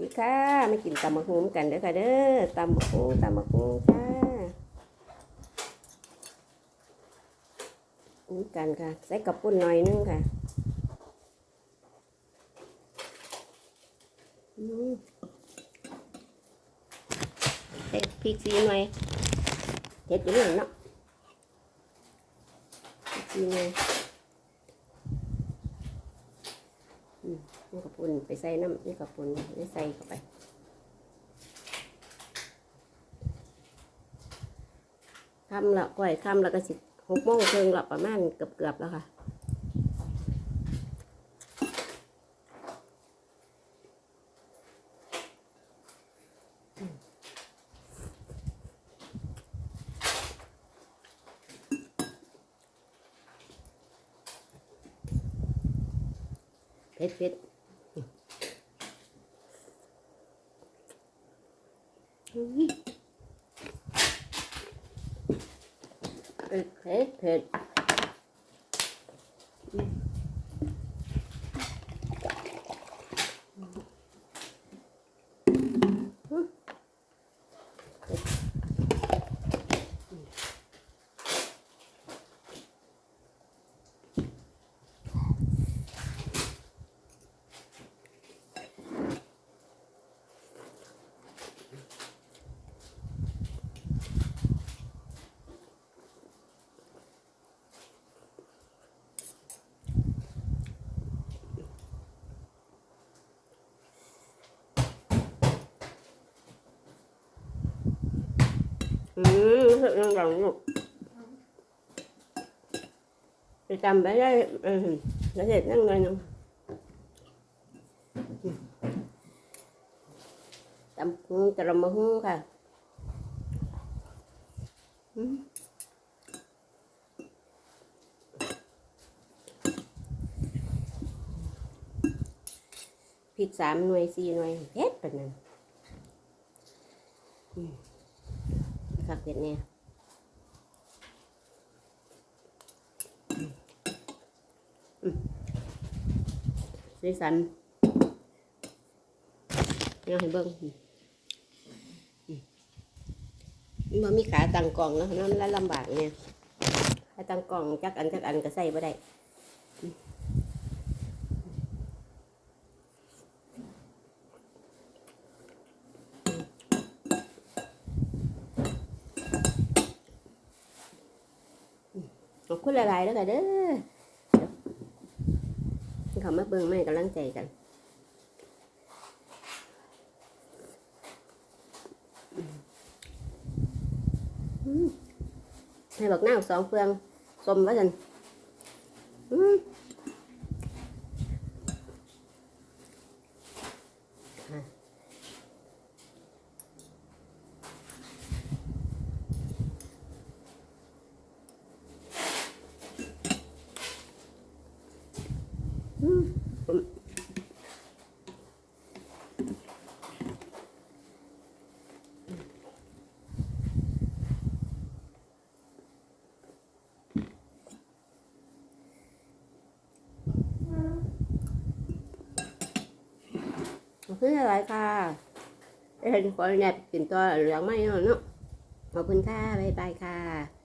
ดีค่ะมากินตำมะฮุมกันเด้อค่ะเด้อตำมะฮุงตำมะฮุงค่ะนี่กันค่ะ ใส่กระปุ้นหน่อยนึงค่ะใส่พริกซีหน่อยเห็ดอยู่นี่เนาะพริกซีหน่อยอืมนี่กระ ปุ้นไปใส่น้ำนี่กระปุ้นนี่ใส่เข้าไปคำละก่อยคำละก็สิหกโมงครึ่งละประมาณเกือบเกือบแล้วค่ะเผ็ดเผ็ดอืม เผ็ดเผ็ดเผ็ด อืมรู้สึกยังหลังลูกไปจำไปได้เออแล้วเสร็จนั่งเลยนึงจำจะลำมาหูค่ะอืมพริกสามหน่วยสี่หน่วยเผ็ดเป็นนั้น คักเผ็ดเนี่ยสีสันเอาให้เบิ่งมอืมมันมีขาตังกล่องนะมันละลำบากเนี่ยขาตังกล่องจักอันจักอันก็ใส่บ่ได้ บคุณหลายแล้วกันเด้อเขามาเบิ่งไม่กำลังใจกันให้บอกหน้าสองเฟืองสมว่าจัน อืมผมขอบคุณหลายๆค่ะเอ้ยขออนุญาตกินตัวเหลืองไม่เนาะขอบคุณค่ะ บ๊ายบายค่ะ